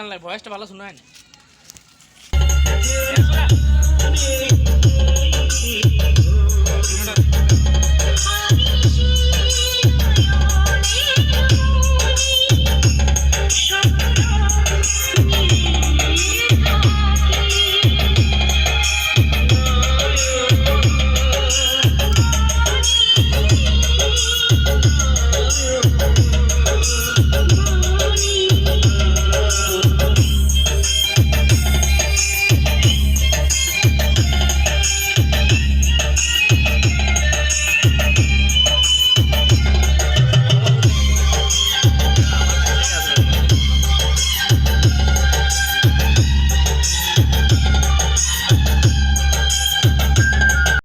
গান লাগে ভয়েসটা ভালো শোনা না